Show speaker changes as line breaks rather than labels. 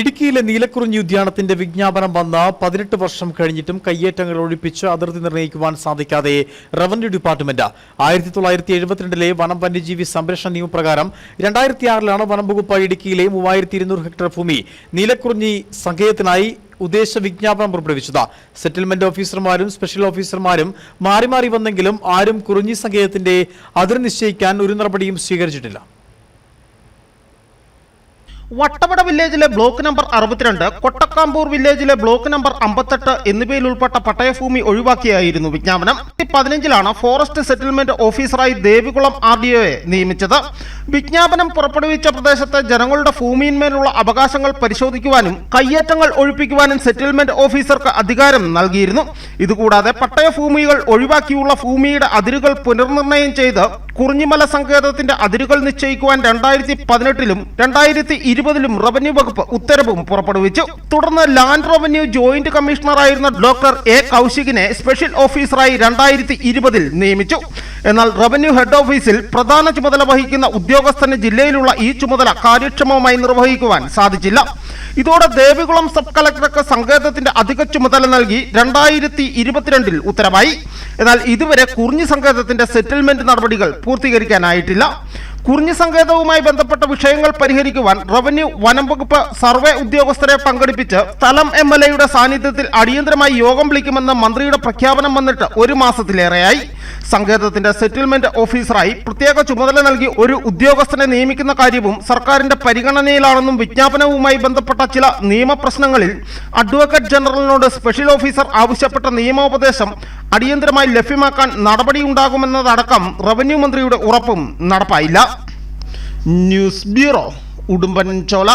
ഇടുക്കിയിലെ നീലക്കുറിഞ്ഞി ഉദ്യാനത്തിന്റെ വിജ്ഞാപനം വന്ന പതിനെട്ട് വർഷം കഴിഞ്ഞിട്ടും കയ്യേറ്റങ്ങൾ ഒഴിപ്പിച്ച് അതിർത്തി നിർണയിക്കുവാൻ സാധിക്കാതെ റവന്യൂ ഡിപ്പാർട്ട്മെന്റ്. ആയിരത്തി തൊള്ളായിരത്തി എഴുപത്തിരണ്ടിലെ വനം വന്യജീവി സംരക്ഷണ നിയമപ്രകാരം രണ്ടായിരത്തി ആറിലാണ് വനം വകുപ്പ് ഇടുക്കിയിലെ മൂവായിരത്തി ഇരുന്നൂറ് ഹെക്ടർ ഭൂമി നീലക്കുറിഞ്ഞി സങ്കേതത്തിനായി ഉദ്ദേശ വിജ്ഞാപനം പുറപ്പെടുവിച്ചത്. സെറ്റിൽമെന്റ് ഓഫീസർമാരും സ്പെഷ്യൽ ഓഫീസർമാരും മാറി മാറി വന്നെങ്കിലും ആരും കുറിഞ്ഞി സങ്കേതത്തിന്റെ അതിർ നിശ്ചയിക്കാൻ ഒരു നടപടിയും സ്വീകരിച്ചിട്ടില്ല.
വട്ടവട വില്ലേജിലെ ബ്ലോക്ക് നമ്പർ അറുപത്തിരണ്ട് കൊട്ടക്കാമ്പൂർ വില്ലേജിലെ ബ്ലോക്ക് നമ്പർ അമ്പത്തെട്ട് എന്നിവയിൽ ഉൾപ്പെട്ട പട്ടയഭൂമി ഒഴിവാക്കിയായിരുന്നു വിജ്ഞാപനം. പതിനഞ്ചിലാണ് ഫോറസ്റ്റ് സെറ്റിൽമെന്റ് ഓഫീസറായി ദേവികുളം ആർ ഡി ഒയെ നിയമിച്ചത്. വിജ്ഞാപനം പുറപ്പെടുവിച്ച പ്രദേശത്തെ ജനങ്ങളുടെ ഭൂമിയിന്മേലുള്ള അവകാശങ്ങൾ പരിശോധിക്കുവാനും കയ്യേറ്റങ്ങൾ ഒഴിപ്പിക്കുവാനും സെറ്റിൽമെന്റ് ഓഫീസർക്ക് അധികാരം നൽകിയിരുന്നു. ഇതുകൂടാതെ പട്ടയഭൂമികൾ ഒഴിവാക്കിയുള്ള ഭൂമിയുടെ അതിരുകൾ പുനർനിർണയം ചെയ്ത് കുറിഞ്ഞിമല സങ്കേതത്തിന്റെ അതിരുകൾ നിശ്ചയിക്കുവാൻ രണ്ടായിരത്തി പതിനെട്ടിലും രണ്ടായിരത്തി ഇരുപതിലും റവന്യൂ വകുപ്പ് ഉത്തരവും പുറപ്പെടുവിച്ചു. തുടർന്ന് ലാൻഡ് റവന്യൂ ജോയിന്റ് കമ്മീഷണറായിരുന്ന ഡോക്ടർ എ കൗശികിനെ സ്പെഷ്യൽ ഓഫീസറായി രണ്ടായിരത്തി ഇരുപതിൽ നിയമിച്ചു. എന്നാൽ റവന്യൂ ഹെഡ് ഓഫീസിൽ പ്രധാന ചുമതല വഹിക്കുന്ന ഉദ്യോഗസ്ഥന് ജില്ലയിലുള്ള ഈ ചുമതല കാര്യക്ഷമമായി നിർവഹിക്കുവാൻ സാധിച്ചില്ല. ഇതോടെ ദേവികുളം സബ് കളക്ടർക്ക് സങ്കേതത്തിന്റെ അധിക ചുമതല നൽകി രണ്ടായിരത്തി ഇരുപത്തിരണ്ടിൽ ഉത്തരവായി. എന്നാൽ ഇതുവരെ കുറിഞ്ഞു സങ്കേതത്തിന്റെ സെറ്റിൽമെന്റ് നടപടികൾ പൂർത്തീകരിക്കാനായിട്ടില്ല. കുറിഞ്ഞു സങ്കേതവുമായി ബന്ധപ്പെട്ട വിഷയങ്ങൾ പരിഹരിക്കുവാൻ റവന്യൂ വനം വകുപ്പ് സർവേ ഉദ്യോഗസ്ഥരെ പങ്കെടുപ്പിച്ച് സ്ഥലം എം എൽ എയുടെ സാന്നിധ്യത്തിൽ അടിയന്തരമായി യോഗം വിളിക്കുമെന്ന് മന്ത്രിയുടെ പ്രഖ്യാപനം വന്നിട്ട് ഒരു മാസത്തിലേറെയായി. സങ്കേതത്തിന്റെ സെറ്റിൽമെന്റ് ഓഫീസറായി പ്രത്യേക ചുമതല നൽകി ഒരു ഉദ്യോഗസ്ഥനെ നിയമിക്കുന്ന കാര്യവും സർക്കാരിന്റെ പരിഗണനയിലാണെന്നും വിജ്ഞാപനവുമായി ബന്ധപ്പെട്ട ചില നിയമപ്രശ്നങ്ങളിൽ അഡ്വക്കേറ്റ് ജനറലിനോട് സ്പെഷ്യൽ ഓഫീസർ ആവശ്യപ്പെട്ട നിയമോപദേശം അടിയന്തരമായി ലഭ്യമാക്കാൻ നടപടിയുണ്ടാകുമെന്നതടക്കം റവന്യൂ മന്ത്രിയുടെ ഉറപ്പും നടപ്പായില്ല. News bureau Udumbanchola.